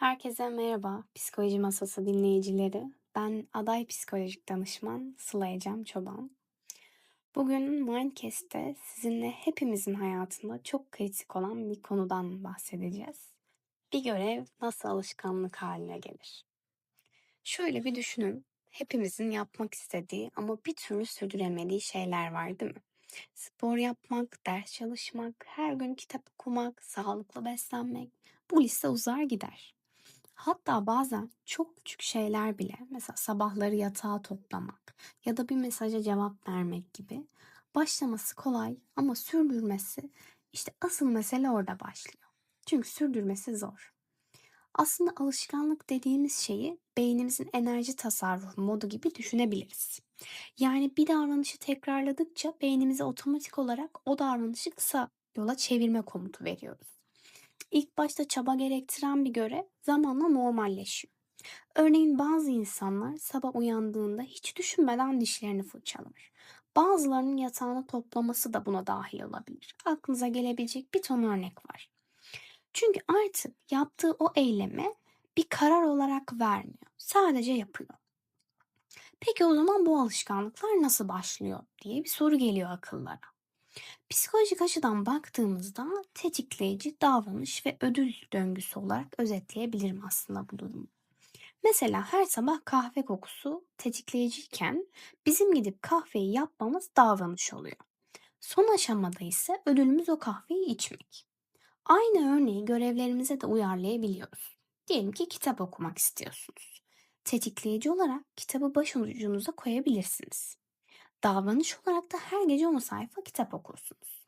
Herkese merhaba, Psikoloji Masası dinleyicileri. Ben aday psikolojik danışman Sıla Ecem Çoban. Bugün Mindcast'te sizinle hepimizin hayatında çok kritik olan bir konudan bahsedeceğiz. Bir görev nasıl alışkanlık haline gelir? Şöyle bir düşünün. Hepimizin yapmak istediği ama bir türlü sürdüremediği şeyler var değil mi? Spor yapmak, ders çalışmak, her gün kitap okumak, sağlıklı beslenmek. Bu liste uzar gider. Hatta bazen çok küçük şeyler bile, mesela sabahları yatağa toplamak ya da bir mesaja cevap vermek gibi başlaması kolay ama sürdürmesi işte asıl mesele orada başlıyor. Çünkü sürdürmesi zor. Aslında alışkanlık dediğimiz şeyi beynimizin enerji tasarrufu modu gibi düşünebiliriz. Yani bir davranışı tekrarladıkça beynimize otomatik olarak o davranışı kısa yola çevirme komutu veriyoruz. İlk başta çaba gerektiren bir görev zamanla normalleşiyor. Örneğin bazı insanlar sabah uyandığında hiç düşünmeden dişlerini fırçalar. Bazılarının yatağını toplaması da buna dahil olabilir. Aklınıza gelebilecek bir ton örnek var. Çünkü artık yaptığı o eylemi bir karar olarak vermiyor. Sadece yapıyor. Peki o zaman bu alışkanlıklar nasıl başlıyor diye bir soru geliyor akıllara. Psikolojik açıdan baktığımızda tetikleyici davranış ve ödül döngüsü olarak özetleyebilirim aslında bu durumu. Mesela her sabah kahve kokusu tetikleyiciyken bizim gidip kahveyi yapmamız davranış oluyor. Son aşamada ise ödülümüz o kahveyi içmek. Aynı örneği görevlerimize de uyarlayabiliyoruz. Diyelim ki kitap okumak istiyorsunuz. Tetikleyici olarak kitabı baş ucunuza koyabilirsiniz. Davranış olarak da her gece 10 sayfa kitap okursunuz.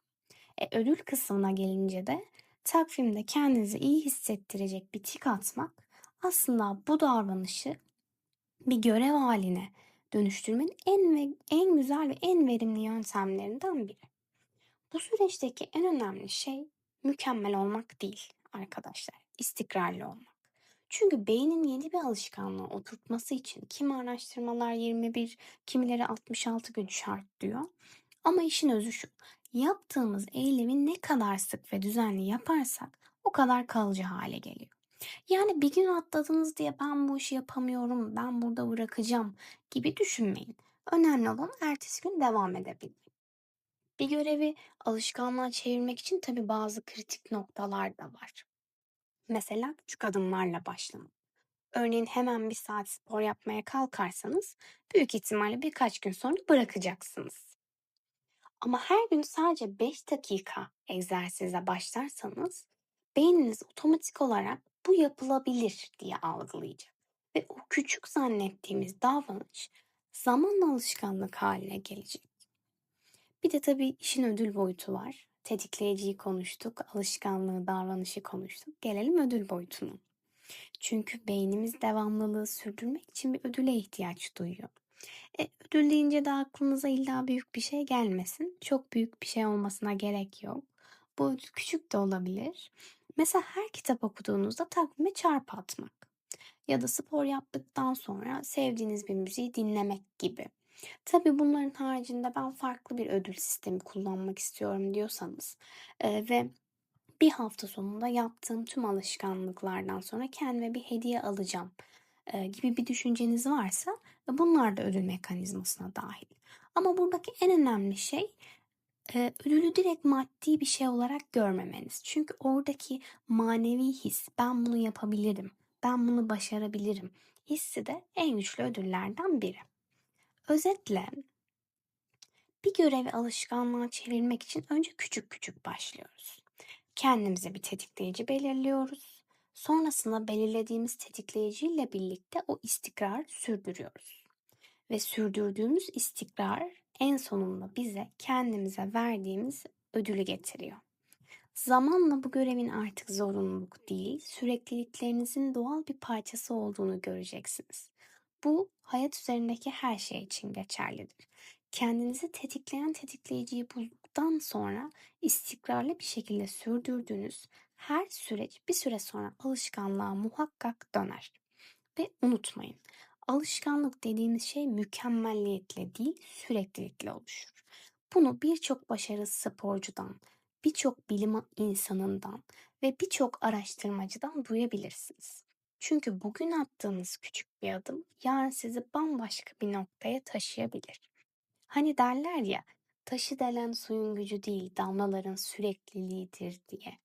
E, ödül kısmına gelince de takvimde kendinizi iyi hissettirecek bir tik atmak aslında bu davranışı bir görev haline dönüştürmenin en ve en güzel ve en verimli yöntemlerinden biri. Bu süreçteki en önemli şey mükemmel olmak değil arkadaşlar, istikrarlı olmak. Çünkü beynin yeni bir alışkanlığı oturtması için kimi araştırmalar 21, kimileri 66 gün şart diyor. Ama işin özü şu. Yaptığımız eylemi ne kadar sık ve düzenli yaparsak o kadar kalıcı hale geliyor. Yani bir gün atladınız diye ben bu işi yapamıyorum, ben burada bırakacağım gibi düşünmeyin. Önemli olan ertesi gün devam edebilmek. Bir görevi alışkanlığa çevirmek için tabii bazı kritik noktalar da var. Mesela küçük adımlarla başlamak. Örneğin hemen bir saat spor yapmaya kalkarsanız büyük ihtimalle birkaç gün sonra bırakacaksınız. Ama her gün sadece 5 dakika egzersize başlarsanız beyniniz otomatik olarak bu yapılabilir diye algılayacak. Ve o küçük zannettiğimiz davranış zamanla alışkanlık haline gelecek. Bir de tabii işin ödül boyutu var. Tetikleyiciyi konuştuk, alışkanlığı, davranışı konuştuk. Gelelim ödül boyutuna. Çünkü beynimiz devamlılığı sürdürmek için bir ödüle ihtiyaç duyuyor. E, ödül deyince de aklınıza illa büyük bir şey gelmesin. Çok büyük bir şey olmasına gerek yok. Bu ödül küçük de olabilir. Mesela her kitap okuduğunuzda takvime çarpı atmak. Ya da spor yaptıktan sonra sevdiğiniz bir müziği dinlemek gibi. Tabii bunların haricinde ben farklı bir ödül sistemi kullanmak istiyorum diyorsanız e, ve bir hafta sonunda yaptığım tüm alışkanlıklardan sonra kendime bir hediye alacağım e, gibi bir düşünceniz varsa e, bunlar da ödül mekanizmasına dahil. Ama buradaki en önemli şey e, ödülü direkt maddi bir şey olarak görmemeniz. Çünkü oradaki manevi his, ben bunu yapabilirim, ben bunu başarabilirim hissi de en güçlü ödüllerden biri. Özetle bir görevi alışkanlığa çevirmek için önce küçük küçük başlıyoruz. Kendimize bir tetikleyici belirliyoruz. Sonrasında belirlediğimiz tetikleyiciyle birlikte o istikrar sürdürüyoruz. Ve sürdürdüğümüz istikrar en sonunda bize kendimize verdiğimiz ödülü getiriyor. Zamanla bu görevin artık zorunluluk değil, sürekliliklerinizin doğal bir parçası olduğunu göreceksiniz. Bu hayat üzerindeki her şey için geçerlidir. Kendinizi tetikleyen tetikleyiciyi bulduktan sonra istikrarlı bir şekilde sürdürdüğünüz her süreç bir süre sonra alışkanlığa muhakkak döner. Ve unutmayın, alışkanlık dediğiniz şey mükemmelliyetle değil, süreklilikle oluşur. Bunu birçok başarılı sporcudan, birçok bilim insanından ve birçok araştırmacıdan duyabilirsiniz. Çünkü bugün attığınız küçük bir adım yarın sizi bambaşka bir noktaya taşıyabilir. Hani derler ya, taşı delen suyun gücü değil, damlaların sürekliliğidir diye.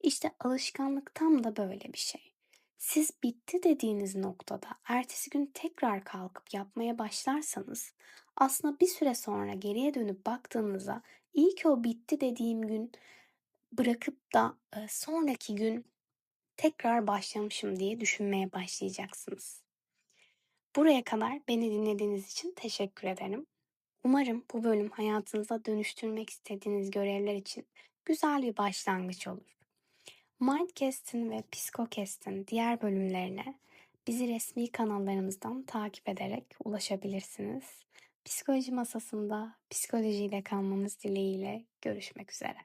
İşte alışkanlık tam da böyle bir şey. Siz bitti dediğiniz noktada ertesi gün tekrar kalkıp yapmaya başlarsanız aslında bir süre sonra geriye dönüp baktığınızda iyi ki o bitti dediğim gün bırakıp da sonraki gün tekrar başlamışım diye düşünmeye başlayacaksınız. Buraya kadar beni dinlediğiniz için teşekkür ederim. Umarım bu bölüm hayatınıza dönüştürmek istediğiniz görevler için güzel bir başlangıç olur. Mindcast'in ve Psikocast'in diğer bölümlerine bizi resmi kanallarımızdan takip ederek ulaşabilirsiniz. Psikoloji masasında psikolojiyle kalmanız dileğiyle görüşmek üzere.